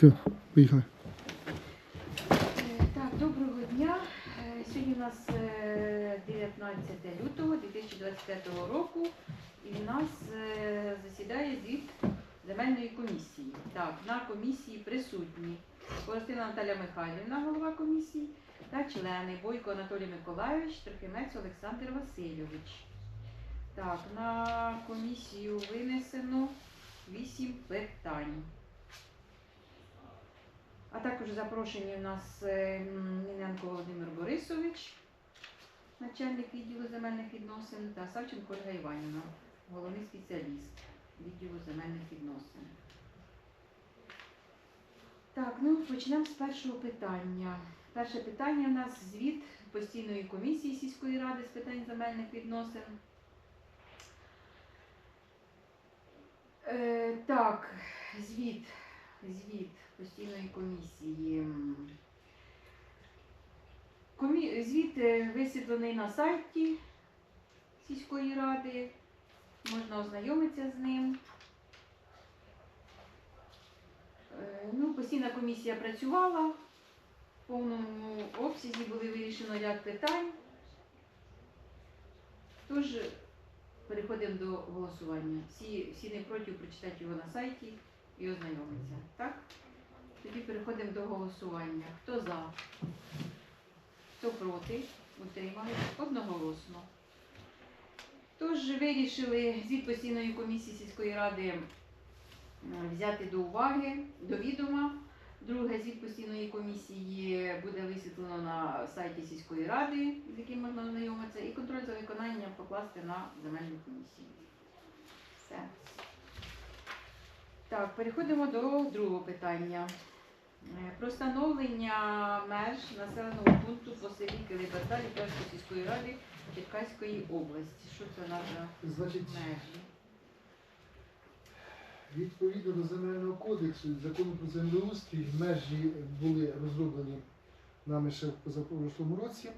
Все, поїхали. Е, Так, доброго дня. Е, Сьогодні у нас е, 19 лютого 2025 року і в нас е, засідає звіт земельної комісії. Так, на комісії присутні Коростина Наталя Михайлівна, голова комісії, та члени Бойко Анатолій Миколайович, Трохимець Олександр Васильович. Так, на комісію винесено 8 питань. А також запрошені у нас е, Міненко Володимир Борисович, начальник відділу земельних відносин, та Савченко Ольга Іванівна, головний спеціаліст відділу земельних відносин. Так, ну почнемо з першого питання. Перше питання у нас звіт постійної комісії сільської ради з питань земельних відносин. Е, так, звіт, звіт постійної комісії. Комі... Звіт е, висвітлений на сайті сільської ради. Можна ознайомитися з ним. Е, Ну, постійна комісія працювала. В повному обсязі були вирішено ряд питань. Тож переходимо до голосування. Всі, всі не проти прочитати його на сайті і ознайомитися. Так? Тоді переходимо до голосування. Хто за? Хто проти? Утримались? Одноголосно. Тож вирішили звіт постійної комісії сільської ради взяти до уваги, до відома. Друге, звіт постійної комісії буде висвітлено на сайті сільської ради, з яким можна ознайомитися, і контроль за виконанням покласти на земельну комісію. Все. Так, переходимо до другого питання. Е, Про встановлення меж населеного пункту по селі Килиберда Ліпецької сільської ради Черкаської області. Що це за Значить, межі? відповідно до земельного кодексу і закону про землеустрій, межі були розроблені нами ще в позапрошлому році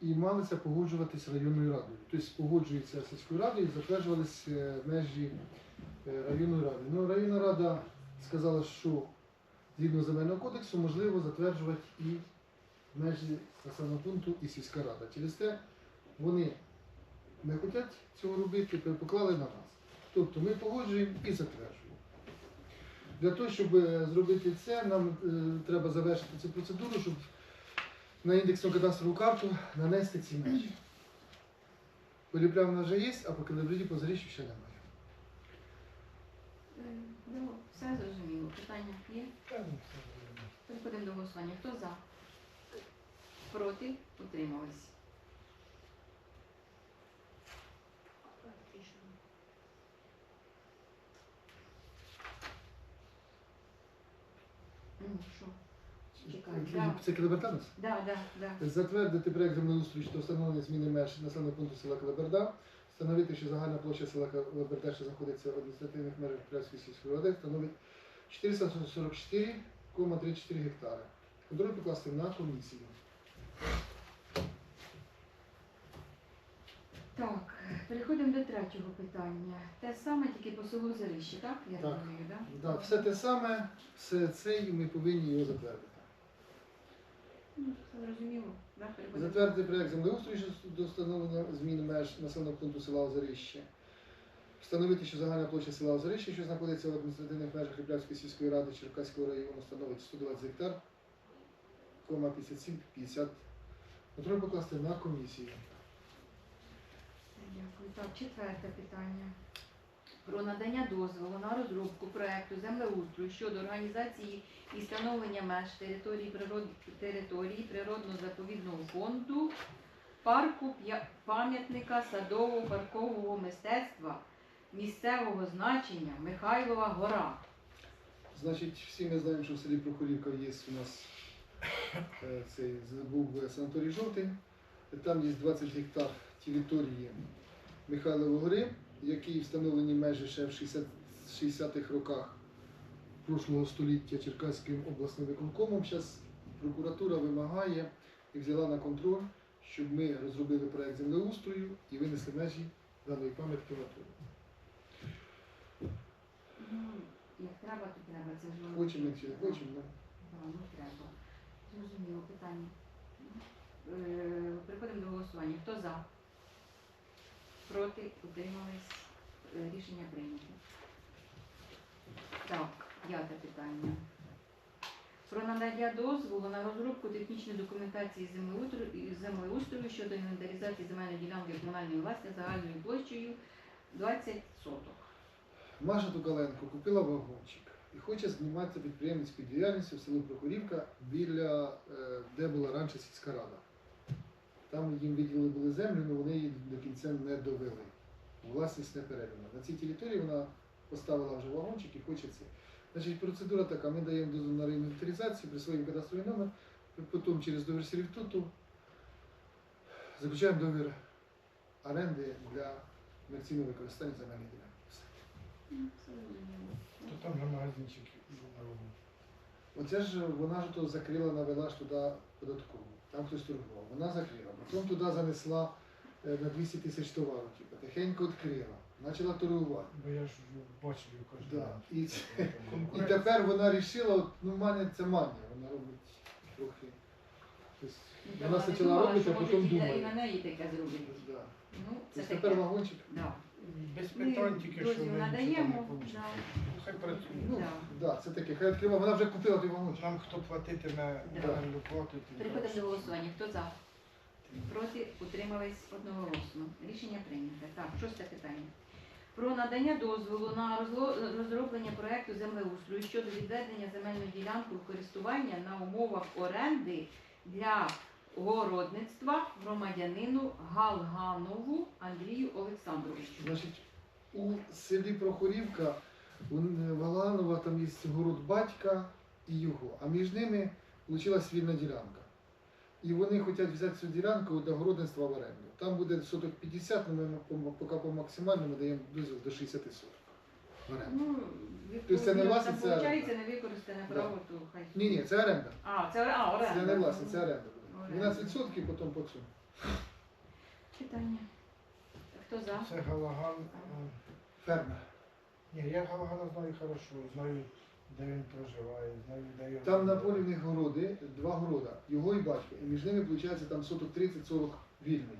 і малися погоджуватись районною радою. Тобто погоджується сільською радою і затверджувалися е, межі районної ради. Ну, районна рада сказала, що згідно земельного кодексу можливо затверджувати і межі населеного пункту і сільська рада. Через те вони не хочуть цього робити, поклали на нас. Тобто ми погоджуємо і затверджуємо. Для того, щоб е, зробити це, нам е, треба завершити цю процедуру, щоб на індексну кадастрову карту нанести ці межі. Поліпля в нас вже є, а по калібрі по заріччю ще немає. Е, Ну, все зрозуміло. Питання є? Переходимо до голосування. Хто за? Проти? Утримались. Ну, що? Чекай, да. Це Калибертанець? Да, да, да. Затвердити проект землеустрою щодо встановлення зміни меж населеного пункту села Калиберда, встановити, що загальна площа села Калиберда, що знаходиться в адміністративних межах Пряської сільської ради, становить 444,34 гектари. Контроль покласти на комісію. Так, переходимо до третього питання. Те саме, тільки по селу Зарищі, так? Я Так. розумію, так? Да, все те саме, все це, і ми повинні його затвердити. Ну, зрозуміло. Да. Затвердити проект землеустрою щодо встановлення змін меж населеного пункту села Озарище. Встановити, що загальна площа села Озарище, що знаходиться в адміністративних межах Ріплянської сільської ради Черкаського району, становить 120 гектар, кома 57, 50. Контроль покласти на комісію. Дякую. Так, четверте питання. Про надання дозволу на розробку проекту землеустрою щодо організації і встановлення меж території, природ... території природно-заповідного фонду парку пам'ятника садово-паркового мистецтва місцевого значення Михайлова гора. Значить, всі ми знаємо, що в селі Прохорівка є у нас е, цей був санаторій жовтий. Там є 20 гектар території Михайлової гори, які встановлені межі ще в 60 60-х роках прошлого століття Черкаським обласним виконкомом. Зараз прокуратура вимагає і взяла на контроль, щоб ми розробили проект землеустрою і винесли межі даної пам'ятки на туру. Ну, як Треба, то треба. Це ж Хочемо чи не хочемо, ну. Да, ну треба. Зрозуміло питання. Е, Переходимо до голосування. Хто за? Проти? Утримались? Е, Рішення прийнято. Так, п'яте питання. Про надання дозволу на розробку технічної документації землеустрою щодо інвентаризації земельної ділянки комунальної власності загальною площею 20 соток. Маша Тукаленко купила вагончик і хоче зніматися підприємницькою діяльністю в село Прохорівка біля е, де була раніше сільська рада. Там їм виділили були землю, але вони її до кінця не довели. Власність не передана. На цій території вона поставила вже вагончик і хоче це. Значить, процедура така: ми даємо дозвіл на реінвентаризацію, присвоїмо кадастровий номер, потім через договір сервітуту заключаємо договір оренди для комерційного використання земельних ділянок. То там же магазинчик народний. Оце ж вона ж то закрила, навела ж туди податкову. Там хтось торгував. Вона закрила. Потім туди занесла е, на 200 тисяч товару, типу, тихенько відкрила, почала торгувати. Бо я ж бачив її кожен Да. день. І, це- і тепер вона вирішила, от, ну манія це манія, вона робить трохи. Тобто, Ну, вона так, спочатку робить, а потім можуть і на- думає. І на неї таке зробити. Да. Ну, це Тобто таке. тепер вагончик. Да. Без Ми питань тільки що ми надаємо. Хай працює. Ну, Да. да, це таке. Хай відкрила, вона вже купила той вагончик. Нам хто платитиме Да. оренду плату, тим Переходимо до голосування. Хто за? Проти утримались одноголосно. Рішення прийнято. Так, шосте питання. Про надання дозволу на розло- розроблення проекту землеустрою щодо відведення земельної ділянки в користування на умовах оренди для городництва громадянину Галганову Андрію Олександровичу. Значить, у селі Прохорівка у Валанова там є город батька і його, а між ними вийшла вільна ділянка. І вони хочуть взяти цю ділянку для городництва в оренду. Там буде соток 50, але ми поки по максимальному даємо дозвіл до 60 соток. Ну, Тобто це не власне, це виходить, оренда. не використане Да. право, то хай. Ні, ні, це оренда. А, це а, оренда. Це не власне, це. Оренда. 12% потім по цьому. Питання. Хто за? Це Галаган. е, Фермер. Ні, я Галагана знаю хорошо, знаю, де він проживає, знаю, де його. Там на полі в них городи, два города, його і батька. І між ними виходить там соток 30-40 вільної.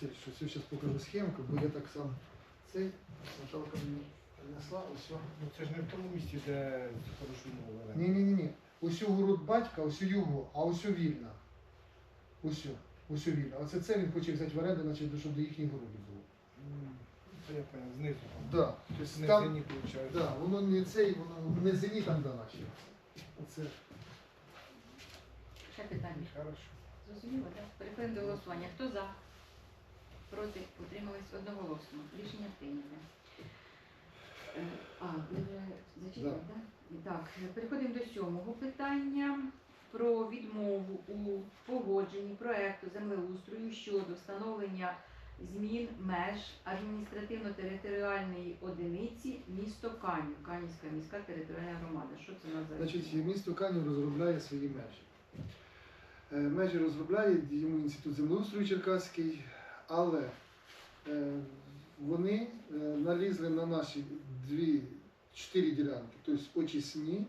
Це що все зараз покажу схемку, бо я так сам цей Наталка мені принесла, ось. Ну це ж не в тому місці, де хорошу мову. Ні, ні, ні, ні. Ось у город батька, ось у його, а ось у вільна. Ось о, ось у вільна. Оце це він хоче взяти в оренду, значить, щоб до їхніх городів було. Це я понял, знизу. Да. Тобто Не там, зені, виходить. да, воно не цей, воно не зені там до наші. Оце. Ще питання. Хорошо. Зрозуміло, так? Переходимо до голосування. Хто за? Проти? Утримались одноголосно. Рішення прийнято. Е, А, ви вже зачитали, так? Так, переходимо до сьомого питання про відмову у погодженні проекту землеустрою щодо встановлення змін меж адміністративно-територіальної одиниці місто Канів, Канівська міська територіальна громада. Що це за Значить, місто Канів розробляє свої межі. Е, Межі розробляє йому інститут землеустрою Черкаський, але е, вони е, налізли на наші дві, чотири ділянки, тобто очисні,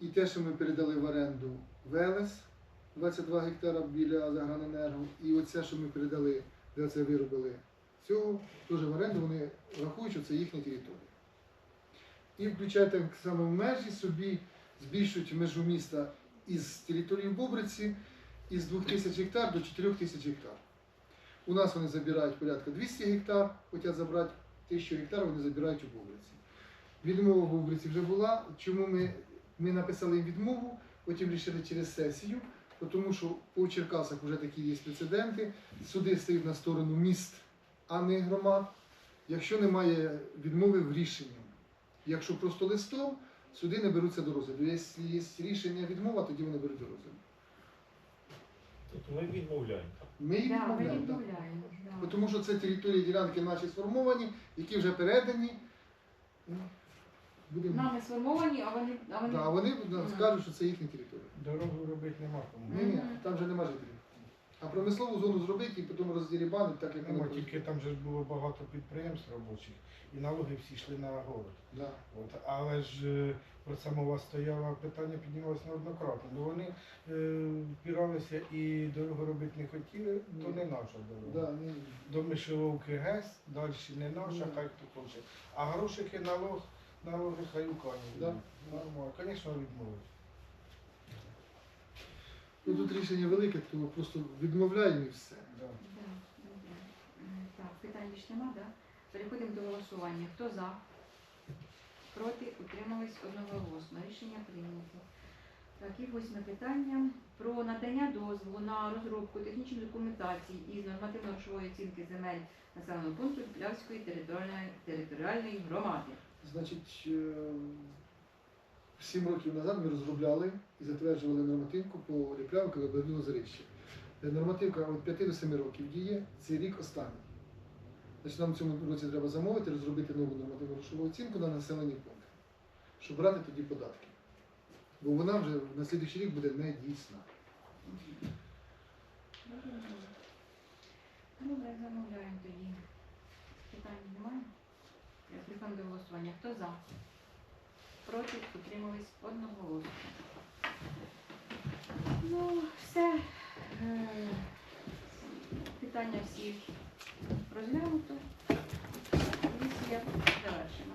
і те, що ми передали в оренду Велес, 22 гектара біля Заграненерго, і оце, що ми передали, де це виробили цього, теж в оренду вони рахують, що це їхня територія. І включають так само в межі собі, збільшують межу міста із території Бобриці із 2000 гектар до 4000 гектар. У нас вони забирають порядка 200 гектар, хочуть забрати 1000 гектар, вони забирають у Бобриці. Відмова в Бобриці вже була. Чому ми, ми написали їм відмову, потім вирішили через сесію, тому що по Черкасах вже такі є прецеденти. Суди стають на сторону міст, а не громад. Якщо немає відмови в рішенні. Якщо просто листом, суди не беруться до розгляду. Якщо є рішення відмова, тоді вони беруть до розгляду. Тобто ми відмовляємо. Ми їх Да, ми відмовляємо. да. відмовляємо. да. Тому що це території ділянки наші сформовані, які вже передані. Ну, Будемо. Нами сформовані, а вони, а вони Да, а вони да, скажуть, що це їхня територія. Дорогу робити нема кому. Ні, ні, там вже нема жителів. А промислову зону зробити і потім роздірібанити, так як Нема, тільки там же ж було багато підприємств робочих, і налоги всі йшли на город. Да. От, але ж е, про це мова стояла, питання піднімалося неоднократно. Ну вони е, впиралися і дорогу робити не хотіли, то Ні. не наша дорога. Да, ні. До Мишеловки ГЕС, далі не наша, Ні. хай хто хоче. А грошики налог, хай у Да. Нормально, звісно, відмовить. Ну тут рішення велике, то просто відмовляємо і все. Да. Так, питань більш нема, да? Переходимо до голосування. Хто за? Проти? Утримались одноголосно. Рішення прийнято. Так, і восьме питання про надання дозволу на розробку технічної документації із нормативно-грошової оцінки земель населеного пункту Плявської територіальної, територіальної громади. Значить, е, сім років назад ми розробляли і затверджували нормативку по Ліплявку Лебедино Озерище. Е, Нормативка від 5 до 7 років діє, цей рік останній. Значить, нам в цьому році треба замовити, розробити нову нормативну грошову оцінку на населені пункти, щоб брати тоді податки. Бо вона вже на слідуючий рік буде не дійсна. Добре, замовляємо тоді. Питань немає? Переходимо до голосування. Хто за? Проти? Утримались одноголосно. Ну, все. Е, Питання всі розглянуто. Місія завершена.